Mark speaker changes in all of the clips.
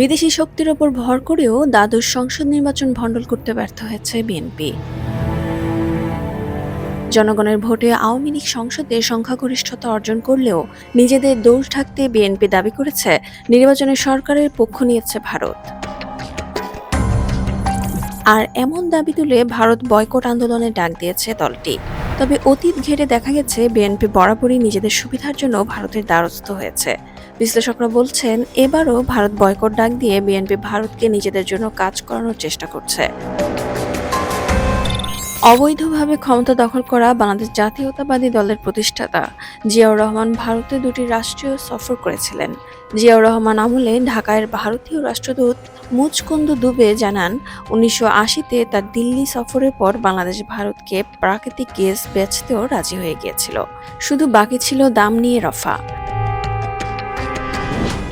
Speaker 1: বিদেশি শক্তির ওপর ভর করেও দ্বাদশ সংসদ নির্বাচন ভণ্ডল করতে ব্যর্থ হয়েছে বিএনপি জনগণের ভোটে আওয়ামী লীগ সংসদে সংখ্যাগরিষ্ঠতা অর্জন করলেও নিজেদের দোষ ঢাকতে বিএনপি দাবি করেছে নির্বাচনে সরকারের পক্ষ নিয়েছে ভারত আর এমন দাবি তুলে ভারত বয়কট আন্দোলনে ডাক দিয়েছে দলটি তবে অতীত ঘেরে দেখা গেছে বিএনপি বরাবরই নিজেদের সুবিধার জন্য ভারতের দ্বারস্থ হয়েছে বিশ্লেষকরা বলছেন এবারও ভারত বয়কট ডাক দিয়ে বিএনপি ভারতকে নিজেদের জন্য কাজ করানোর চেষ্টা করছে অবৈধভাবে ক্ষমতা দখল করা বাংলাদেশ জাতীয়তাবাদী দলের প্রতিষ্ঠাতা জিয়াউর রহমান ভারতে দুটি রাষ্ট্রীয় সফর করেছিলেন জিয়াউর রহমান আমলে ঢাকায় ভারতীয় রাষ্ট্রদূত মুচকুন্দ দুবে জানান উনিশশো আশিতে তার দিল্লি সফরের পর বাংলাদেশ ভারতকে প্রাকৃতিক গ্যাস বেচতেও রাজি হয়ে গিয়েছিল শুধু বাকি ছিল দাম নিয়ে রফা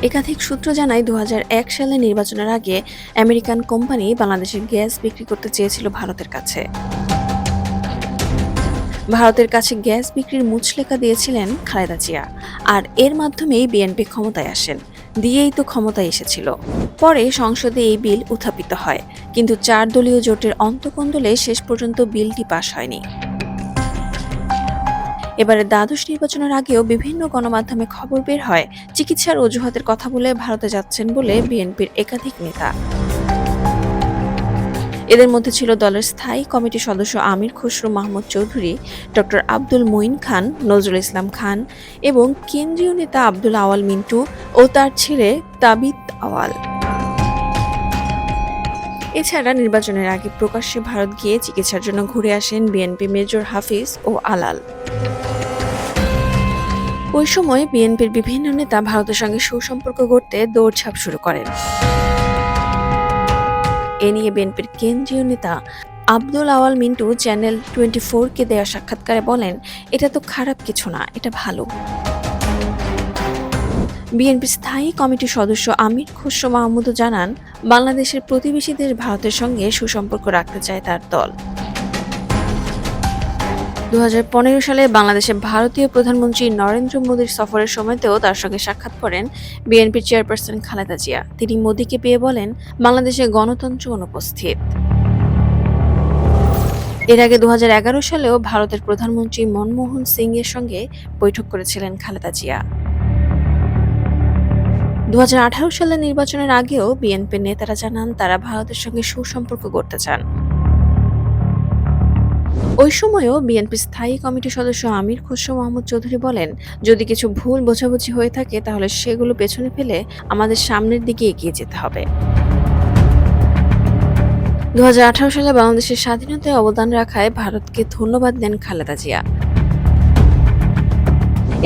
Speaker 1: একাধিক সূত্র জানায় দু সালে নির্বাচনের আগে আমেরিকান কোম্পানি বাংলাদেশের গ্যাস বিক্রি করতে চেয়েছিল ভারতের কাছে ভারতের কাছে গ্যাস বিক্রির মুচলেখা দিয়েছিলেন খালেদা জিয়া আর এর মাধ্যমেই বিএনপি ক্ষমতায় আসেন দিয়েই তো ক্ষমতায় এসেছিল পরে সংসদে এই বিল উত্থাপিত হয় কিন্তু চার দলীয় জোটের অন্তকন্দলে শেষ পর্যন্ত বিলটি পাশ হয়নি এবারে দ্বাদশ নির্বাচনের আগেও বিভিন্ন গণমাধ্যমে খবর বের হয় চিকিৎসার অজুহাতের কথা বলে ভারতে যাচ্ছেন বলে বিএনপির একাধিক নেতা এদের মধ্যে ছিল দলের স্থায়ী কমিটি সদস্য আমির খসরু মাহমুদ চৌধুরী ডক্টর আব্দুল মঈন খান নজরুল ইসলাম খান এবং কেন্দ্রীয় নেতা আব্দুল আওয়াল মিন্টু ও তার ছেলে তাবিত আওয়াল এছাড়া নির্বাচনের আগে প্রকাশ্যে ভারত গিয়ে চিকিৎসার জন্য ঘুরে আসেন বিএনপি মেজর হাফিজ ও আলাল ওই সময় বিএনপির বিভিন্ন নেতা ভারতের সঙ্গে সুসম্পর্ক গড়তে দৌড়ঝাঁপ শুরু করেন এ নিয়ে বিএনপির কেন্দ্রীয় নেতা আব্দুল আওয়াল মিন্টু চ্যানেল টোয়েন্টি ফোরকে দেয়া সাক্ষাৎকারে বলেন এটা তো খারাপ কিছু না এটা ভালো বিএনপির স্থায়ী কমিটির সদস্য আমির খসরু মাহমুদও জানান বাংলাদেশের প্রতিবেশী দেশ ভারতের সঙ্গে সুসম্পর্ক রাখতে চায় তার দল দু সালে বাংলাদেশে ভারতীয় প্রধানমন্ত্রী নরেন্দ্র মোদীর সফরের সময়তেও তার সঙ্গে সাক্ষাৎ করেন বিএনপির চেয়ারপারসন খালেদা জিয়া তিনি মোদীকে পেয়ে বলেন বাংলাদেশে গণতন্ত্র অনুপস্থিত এর আগে দু সালেও ভারতের প্রধানমন্ত্রী মনমোহন সিং এর সঙ্গে বৈঠক করেছিলেন খালেদা জিয়া দু সালের নির্বাচনের আগেও বিএনপির নেতারা জানান তারা ভারতের সঙ্গে সুসম্পর্ক গড়তে চান ওই সময়ও বিএনপির স্থায়ী কমিটির সদস্য আমির খসরু মোহাম্মদ চৌধুরী বলেন যদি কিছু ভুল বোঝাবুঝি হয়ে থাকে তাহলে সেগুলো পেছনে ফেলে আমাদের সামনের দিকে এগিয়ে যেতে হবে দু সালে বাংলাদেশের স্বাধীনতায় অবদান রাখায় ভারতকে ধন্যবাদ দেন খালেদা জিয়া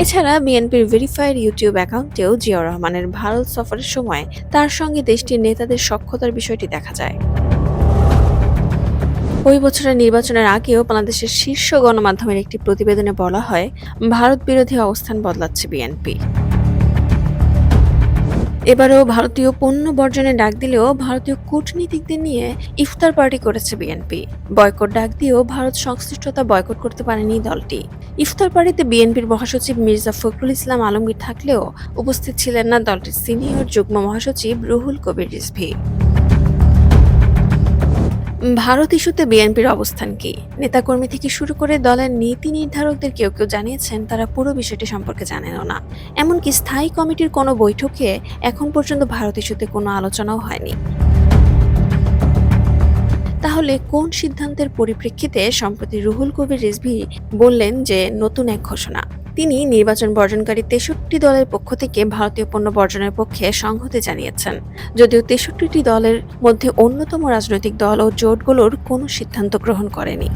Speaker 1: এছাড়া বিএনপির ভেরিফাইড ইউটিউব অ্যাকাউন্টেও জিয়াউর রহমানের ভারত সফরের সময় তার সঙ্গে দেশটির নেতাদের সক্ষতার বিষয়টি দেখা যায় ওই বছরের নির্বাচনের আগেও বাংলাদেশের শীর্ষ গণমাধ্যমের একটি প্রতিবেদনে বলা হয় ভারত বিরোধী অবস্থান বদলাচ্ছে বিএনপি এবারও ভারতীয় পণ্য বর্জনে ডাক দিলেও ভারতীয় কূটনীতিকদের নিয়ে ইফতার পার্টি করেছে বিএনপি বয়কট ডাক দিয়েও ভারত সংশ্লিষ্টতা বয়কট করতে পারেনি দলটি ইফতার পার্টিতে বিএনপির মহাসচিব মির্জা ফখরুল ইসলাম আলমগীর থাকলেও উপস্থিত ছিলেন না দলটির সিনিয়র যুগ্ম মহাসচিব রুহুল কবির রিজভি ভারত ইস্যুতে বিএনপির অবস্থান কি নেতাকর্মী থেকে শুরু করে দলের নীতি নির্ধারকদের কেউ কেউ জানিয়েছেন তারা পুরো বিষয়টি সম্পর্কে জানেনও না এমনকি স্থায়ী কমিটির কোনো বৈঠকে এখন পর্যন্ত ভারত ইস্যুতে কোনো আলোচনাও হয়নি তাহলে কোন সিদ্ধান্তের পরিপ্রেক্ষিতে সম্প্রতি রুহুল কবির রিজভি বললেন যে নতুন এক ঘোষণা তিনি নির্বাচন বর্জনকারী তেষট্টি দলের পক্ষ থেকে ভারতীয় পণ্য বর্জনের পক্ষে সংহতি জানিয়েছেন যদিও তেষট্টিটি দলের মধ্যে অন্যতম রাজনৈতিক দল ও জোটগুলোর কোনো সিদ্ধান্ত গ্রহণ করেনি